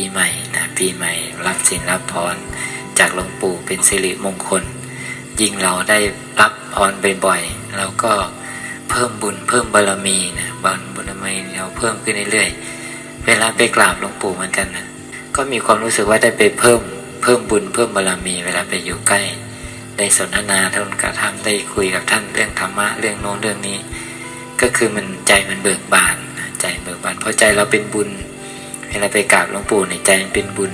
ปีใหม่นะปีใหม่ รับสินรับพรจากหลวงปู่เป็นสิริมงคล ยิ่งเราได้รับพรบ่อยๆเราก็เพิ่มบุญเพิ่มบารมีนะบุญบุญบารมีเราเพิ่มขึ้นเรื่อยๆเวลาไปกราบหลวงปู่เหมือนกันนะก็มีความรู้สึกว่าได้ไปเพิ่มเพิ่มบุญเพิ่มบารมี เวลาไปอยู่ใกล้ ได้สนทนาท่านกระทำได้คุยกับท่านเรื่องธรรมะเรื่องโน้นเรื่องนี้ ก็คือมันใจมันเบิกบานใจเบิกบานเพราะใจเราเป็นบุญ เวลาไปกราบหลวงปู่ในใจมันเป็นบุญ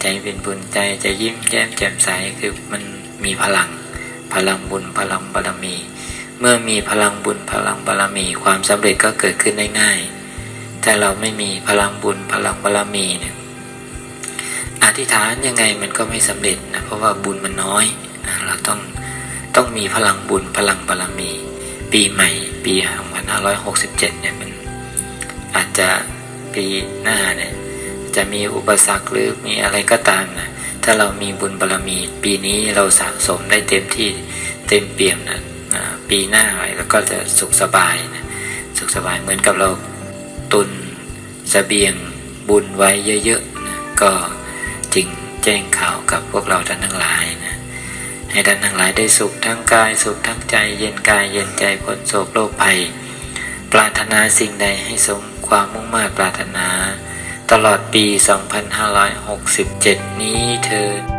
ใจเป็นบุญใจจะยิ้มแย้มแจ่มใสคือมันมีพลัง พลังบุญพลังบารมี เมื่อมีพลังบุญพลังบารมี ความสำเร็จก็เกิดขึ้นได้ง่ายถ้าเราไม่มีพลังบุญพลังบารมีเนี่ยอธิษฐานยังไงมันก็ไม่สำเร็จนะเพราะว่าบุญมันน้อยนะเราต้องต้องมีพลังบุญพลังบารมี ปีใหม่ ปี2567เนี่ยมันอาจจะ ปีหน้าเนี่ยจะมีอุปสรรคหรือมีอะไรก็ตามนะถ้าเรามีบุญบารรมี ปีนี้เราสะสมได้เต็มที่เต็มเปี่ยมนะปีหน้าไปแล้วก็จะสุขสบายนะสุขสบายเหมือนกับเราตุนเสบียงบุญไว้เยอะๆนะก็จึงแจ้งข่าวกับพวกเราท่านทั้งหลายนะให้ท่านทั้งหลายได้สุขทั้งกายสุขทั้งใจเย็นกายเย็นใจพ้นโศกโรคภัย ปรารถนาสิ่งใดให้สม ความมุ่งมา่ปรารถนา ตลอดปี 2567 นี้เธอ